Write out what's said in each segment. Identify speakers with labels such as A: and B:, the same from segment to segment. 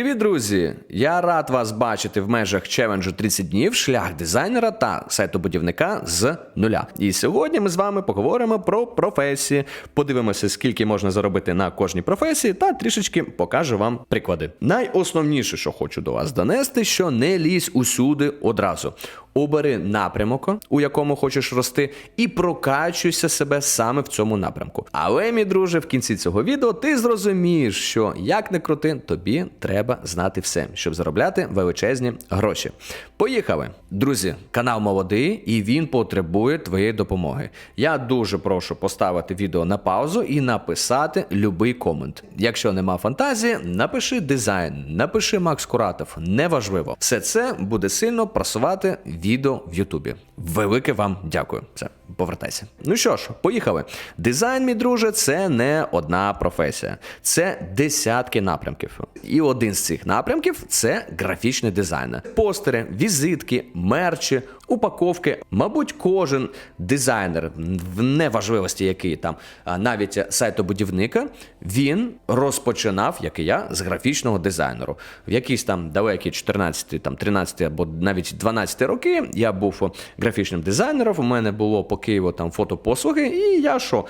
A: Привіт, друзі! Я рад вас бачити в межах челенджу 30 днів шлях дизайнера та сайтобудівника з нуля. І сьогодні ми з вами поговоримо про професії, подивимося, скільки можна заробити на кожній професії, та трішечки покажу вам приклади. Найосновніше, що хочу до вас донести, що не лізь усюди одразу. Обери напрямок, у якому хочеш рости, і прокачуйся себе саме в цьому напрямку. Але, мій друже, в кінці цього відео ти зрозумієш, що як не крути, тобі треба знати все, щоб заробляти величезні гроші. Поїхали! Друзі, канал молодий і він потребує твоєї допомоги. Я дуже прошу поставити відео на паузу і написати любий комент. Якщо нема фантазії, напиши дизайн, напиши Макс Куратов, неважливо. Все це буде сильно просувати відео в Ютубі. Велике вам дякую. Все, повертайся. Ну що ж, поїхали. Дизайн, мій друже, це не одна професія, це десятки напрямків. І один з цих напрямків це графічний дизайн. Постери, візитки, мерчі, упаковки. Мабуть, кожен дизайнер, в неважливості який там, навіть сайтобудівника, він розпочинав, як і я, з графічного дизайнеру. В якісь там далекі 14, там 13 або навіть 12 роки я був графічним дизайнером. У мене було по Києву там фотопослуги, і я що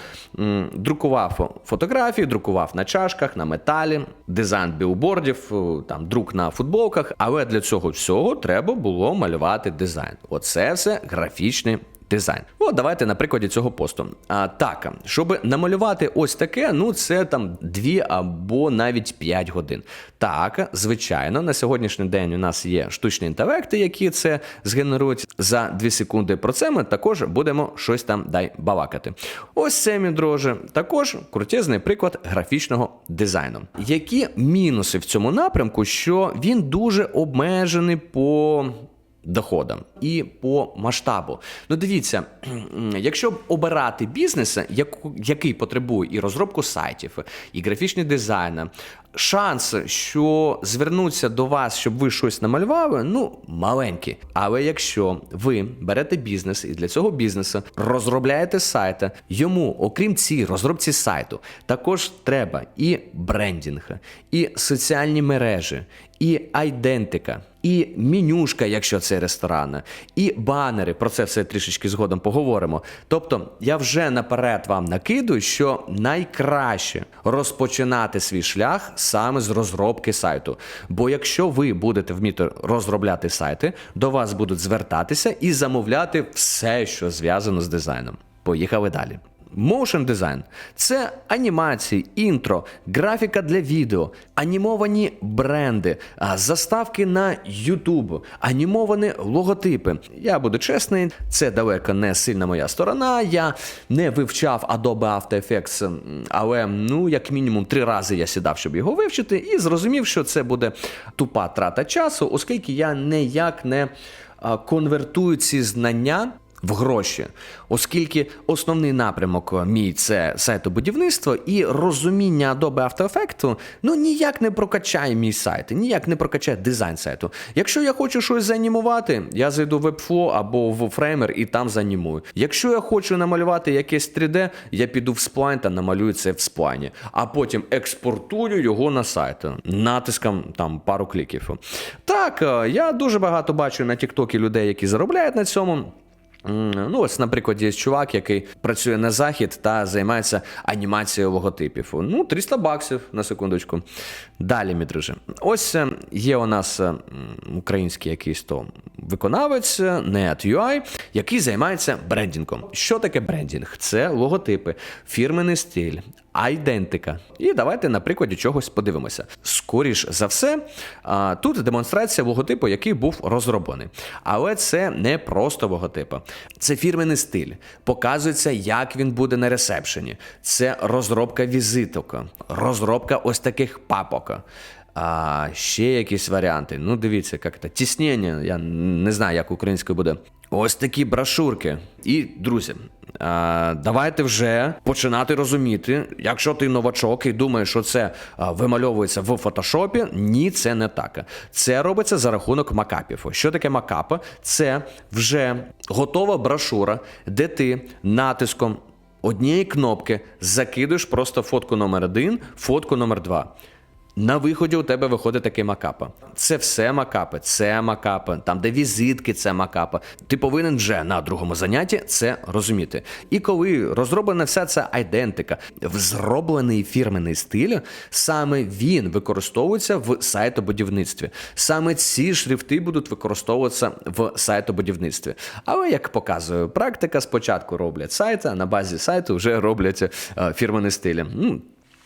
A: друкував фотографії, друкував на чашках, на металі, дизайн білбордів, е, там друк на футболках. Але для цього всього треба було малювати дизайн. Оце все графічний дизайн. От давайте на прикладі цього посту. А, так, щоб намалювати ось таке, ну це там 2 або навіть 5 годин. Так, звичайно, на сьогоднішній день у нас є штучні інтелекти, які це згенерують за 2 секунди. Про це ми також будемо щось там дай балакати. Ось це, мій друже, також крутезний приклад графічного дизайну. Які мінуси в цьому напрямку, що він дуже обмежений по доходам і по масштабу. Ну, дивіться, якщо обирати бізнес, який потребує і розробку сайтів, і графічний дизайн, шанс, що звернуться до вас, щоб ви щось намалювали, ну маленький. Але якщо ви берете бізнес і для цього бізнесу розробляєте сайт, йому, окрім цій розробці сайту, також треба і брендінг, і соціальні мережі, і айдентика, і менюшка, якщо це ресторан, і банери. Про це все трішечки згодом поговоримо. Тобто, я вже наперед вам накидую, що найкраще розпочинати свій шлях саме з розробки сайту. Бо якщо ви будете вміти розробляти сайти, до вас будуть звертатися і замовляти все, що зв'язано з дизайном. Поїхали далі. Motion дизайн це анімації, інтро, графіка для відео, анімовані бренди, заставки на YouTube, анімовані логотипи. Я буду чесний, це далеко не сильна моя сторона. Я не вивчав Adobe After Effects, але ну як мінімум три рази я сідав, щоб його вивчити, і зрозумів, що це буде тупа трата часу, оскільки я ніяк не конвертую ці знання в гроші, оскільки основний напрямок мій це сайтобудівництво і розуміння Adobe After Effects, ну ніяк не прокачає мій сайт, ніяк не прокачає дизайн сайту. Якщо я хочу щось заанімувати, я зайду в Webflow або в Framer і там заанімую. Якщо я хочу намалювати якесь 3D, я піду в Spline та намалюю це в Spline, а потім експортую його на сайт натиском там пару кліків. Так, е, я дуже багато бачу на TikTok людей, які заробляють на цьому. Ну, ось, наприклад, є чувак, який працює на захід та займається анімацією логотипів. Ну, 300 баксів на секундочку. Далі, мій друже. Ось е, є у нас е, український якийсь то виконавець Net.ui, який займається брендінгом. Що таке брендінг? Це логотипи, фірменний стиль, айдентика. І давайте на прикладі чогось подивимося. Скоріш за все, тут демонстрація логотипу, який був розроблений. Але це не просто логотип. Це фірменний стиль. Показується, як він буде на ресепшені. Це розробка візиток, розробка ось таких папок. А ще якісь варіанти. Ну, дивіться, як це тіснення. Я не знаю, як українською буде. Ось такі брошурки. І, друзі, давайте вже починати розуміти, якщо ти новачок і думаєш, що це вимальовується в фотошопі, ні, це не так. Це робиться за рахунок макапів. Що таке макап? Це вже готова брошура, де ти натиском однієї кнопки закидуєш просто фотку номер один, фотку номер два. На виході у тебе виходить такий макапа. Це все макапи, це макапи, там, де візитки, це макапи. Ти повинен вже на другому занятті це розуміти. І коли розроблена вся ця айдентика, зроблений фірмений стиль, саме він використовується в сайтобудівництві. Саме ці шрифти будуть використовуватися в сайтобудівництві. Але як показує практика, спочатку роблять сайт, а на базі сайту вже роблять е, фірменні стилі.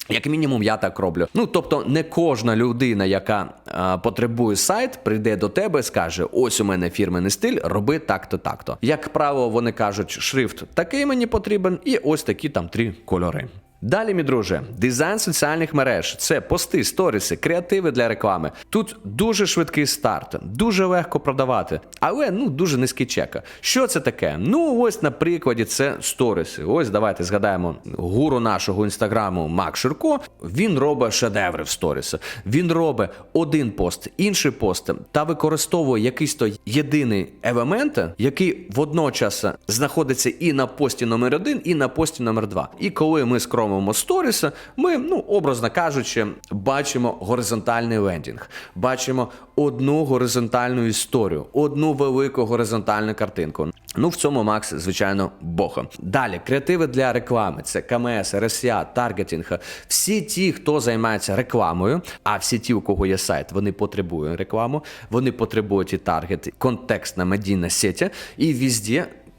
A: Як мінімум, я так роблю. Ну тобто, не кожна людина, яка а, потребує сайт, прийде до тебе і скаже: ось у мене фірменний стиль, роби так-то, так-то. Як правило, вони кажуть, шрифт такий мені потрібен, і ось такі там три кольори. Далі, мій друже, дизайн соціальних мереж це пости, сторіси, креативи для реклами. Тут дуже швидкий старт, дуже легко продавати, але ну дуже низький чек. Що це таке? Ну ось на прикладі це сторіси. Ось давайте згадаємо гуру нашого інстаграму Мак Ширко. Він робить шедеври в сторіси. Він робить один пост, інший пост та використовує якийсь то єдиний елемент, який водночас знаходиться і на пості номер один, і на пості номер два. І коли ми скромимо сторіси, ми, ну образно кажучи, бачимо горизонтальний лендінг, бачимо одну горизонтальну історію, одну велику горизонтальну картинку. Ну, в цьому Макс, звичайно, бога. Далі, креативи для реклами: це КМС, РСЯ, таргетинг. Всі ті, хто займається рекламою, а всі ті, у кого є сайт, вони потребують рекламу, вони потребують і таргет, контекстна медійна сеть, і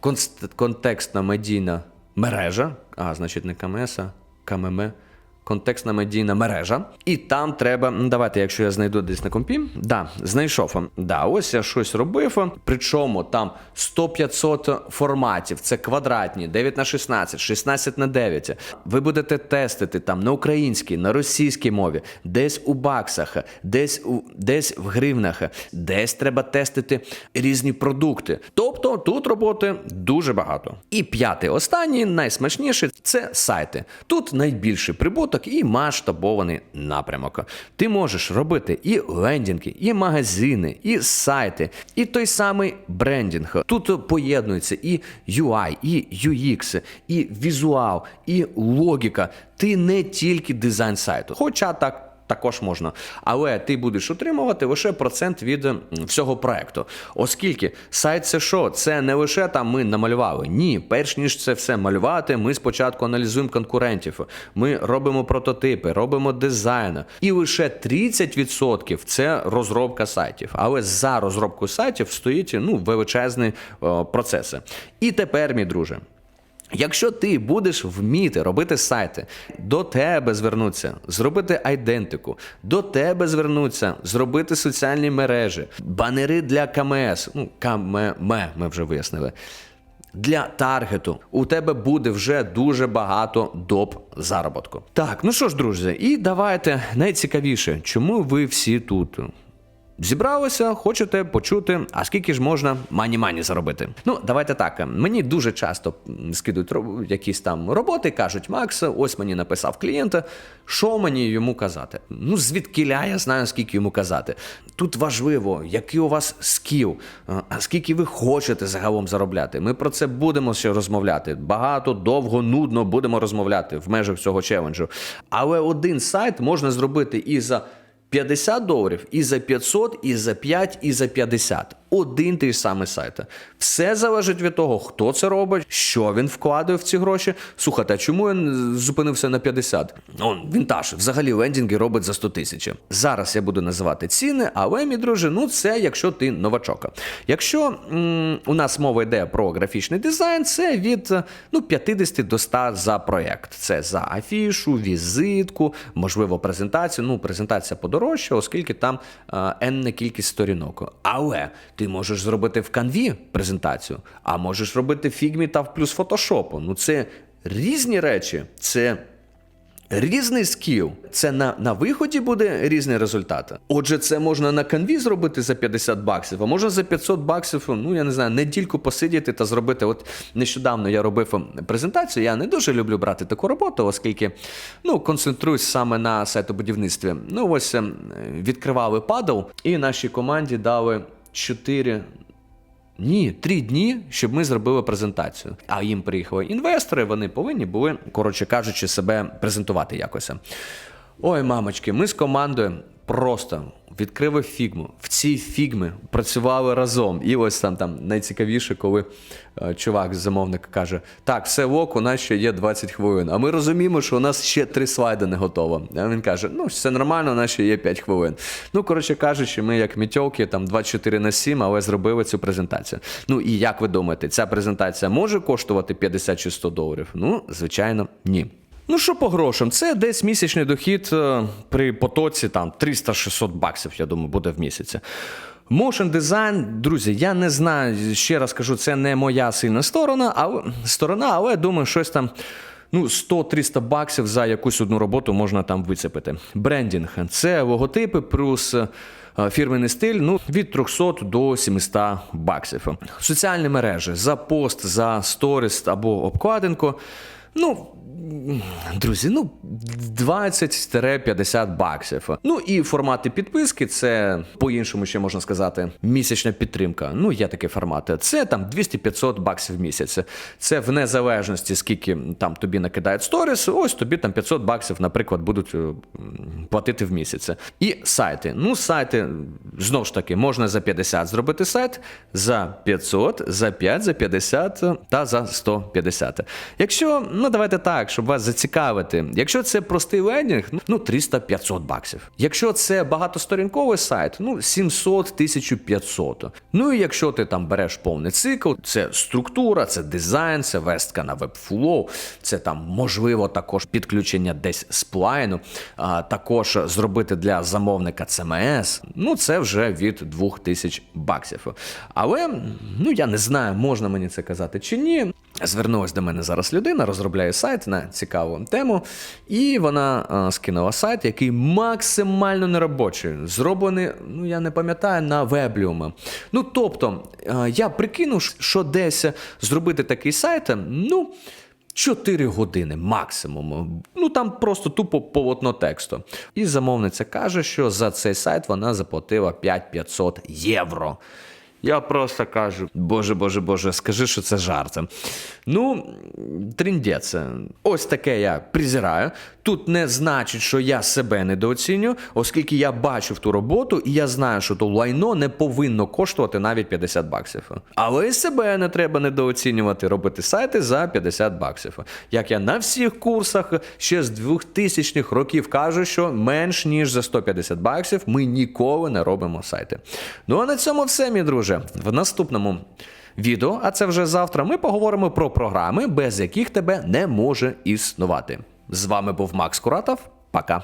A: конст- контекстна медійна мережа, а значить не КМС, а КММ. Контекстна медійна мережа, і там треба. Ну, давайте, якщо я знайду десь на компі. Да, знайшов. Да, ось я щось робив. Причому там 100-500 форматів. Це квадратні, 9 на 16, 16 на 9. Ви будете тестити там на українській, на російській мові, десь у баксах, десь у десь в гривнах, десь треба тестити різні продукти. Тобто тут роботи дуже багато. І п'ятий, останній, найсмачніший це сайти. Тут найбільший прибуток і масштабований напрямок. Ти можеш робити і лендінги, і магазини, і сайти, і той самий брендінг. Тут поєднується і UI, і UX, і візуал, і логіка. Ти не тільки дизайн сайту, хоча так. Також можна, але ти будеш отримувати лише процент від всього проекту. Оскільки сайт це що? Це не лише там ми намалювали. Ні, перш ніж це все малювати, ми спочатку аналізуємо конкурентів. Ми робимо прототипи, робимо дизайн. І лише 30% це розробка сайтів. Але за розробкою сайтів стоїть ну величезний о, процес. І тепер, мій друже. Якщо ти будеш вміти робити сайти, до тебе звернуться, зробити айдентику, до тебе звернуться, зробити соціальні мережі, банери для КМС, ну КММ ми вже вияснили. Для таргету у тебе буде вже дуже багато доп заробітку. Так, ну що ж, друзі, і давайте найцікавіше, чому ви всі тут? Зібралися, хочете почути, а скільки ж можна мані-мані заробити? Ну, давайте так. Мені дуже часто скидують якісь там роботи, кажуть, Макс, ось мені написав клієнт, що мені йому казати? Ну, звідкиля я знаю, скільки йому казати. Тут важливо, який у вас скіл, скільки ви хочете загалом заробляти. Ми про це будемо ще розмовляти. Багато, довго, нудно будемо розмовляти в межах цього челенджу. Але один сайт можна зробити і за. 50 доларів і за 500, і за 5, і за 50. Один той самий сайт. Все залежить від того, хто це робить, що він вкладає в ці гроші. Слухайте, а чому він зупинився на 50? Он вінтаж. Взагалі лендінги робить за 100 тисяч. Зараз я буду називати ціни, але, мій друже, ну це якщо ти новачок. Якщо м, у нас мова йде про графічний дизайн, це від ну, 50 до 100 за проєкт. Це за афішу, візитку, можливо, презентацію. Ну, презентація подорожча, оскільки там е, енна кількість сторінок. Але ти можеш зробити в канві презентацію, а можеш робити фігмі та в плюс фотошопу. Ну, це різні речі. Це Різний скіл. Це на, на виході буде різний результат. Отже, це можна на канві зробити за 50 баксів, а можна за 500 баксів, ну я не знаю, недільку посидіти та зробити. От нещодавно я робив презентацію. Я не дуже люблю брати таку роботу, оскільки ну, концентруюсь саме на сайтобудівництві. Ну, ось ем, відкривали падл, і нашій команді дали 4 ні, три дні, щоб ми зробили презентацію. А їм приїхали інвестори, вони повинні були, коротше кажучи, себе презентувати якось. Ой, мамочки, ми з командою просто відкрили фігму. В цій фігмі працювали разом. І ось там, там найцікавіше, коли е, чувак з замовника каже: Так, все ок, у нас ще є 20 хвилин. А ми розуміємо, що у нас ще три слайди не готово. А він каже: Ну, все нормально, у нас ще є 5 хвилин. Ну, коротше кажучи, ми як мітьолки, там 24 на 7, але зробили цю презентацію. Ну і як ви думаєте, ця презентація може коштувати 50 чи 100 доларів? Ну, звичайно, ні. Ну що по грошам? Це десь місячний дохід е, при потоці там 300-600 баксів, я думаю, буде в місяці. Motion дизайн, друзі, я не знаю, ще раз кажу, це не моя сильна сторона, але сторона, але думаю, щось там. Ну, 100-300 баксів за якусь одну роботу можна там вицепити. Брендінг це логотипи плюс е, фірменний стиль ну, від 300 до 700 баксів. Соціальні мережі за пост, за сторіс або обкладинку. Ну, друзі, ну 20-50 баксів. Ну і формати підписки це по-іншому ще можна сказати місячна підтримка. Ну, є такі формати. Це там 200-500 баксів в місяць. Це в незалежності, скільки там тобі накидають сторіс, ось тобі там 500 баксів, наприклад, будуть е, платити в місяць. І сайти. Ну, сайти знову ж таки можна за 50 зробити сайт, за 500, за 5, за 50 та за 150. Якщо, ну давайте так, щоб вас зацікавити. Якщо це простий лендінг, ну 300-500 баксів. Якщо це багатосторінковий сайт, ну 700-1500. Ну і якщо ти там береш повний цикл, це структура, це дизайн, це вестка на Webflow, це там можливо також підключення десь сплайну, а також зробити для замовника CMS, ну це вже від 2000 баксів. Але ну я не знаю, можна мені це казати чи ні. Звернулась до мене зараз людина, розробляє сайт на цікаву тему, і вона а, скинула сайт, який максимально неробочий, зроблений, ну я не пам'ятаю, на вебліуми. Ну тобто, а, я прикинув, що десь зробити такий сайт, ну. 4 години максимум. Ну там просто тупо полотно тексту. І замовниця каже, що за цей сайт вона заплатила 5500 євро. Я просто кажу: Боже, Боже, Боже, скажи, що це жарт. Ну, тріндець. Ось таке я презираю. Тут не значить, що я себе недооцінюю, оскільки я бачив ту роботу, і я знаю, що то лайно не повинно коштувати навіть 50 баксів. Але і себе не треба недооцінювати, робити сайти за 50 баксів. Як я на всіх курсах ще з 2000-х років кажу, що менш ніж за 150 баксів ми ніколи не робимо сайти. Ну а на цьому все, мій друже. В наступному відео, а це вже завтра, ми поговоримо про програми, без яких тебе не може існувати. З вами був Макс Куратов. Пока.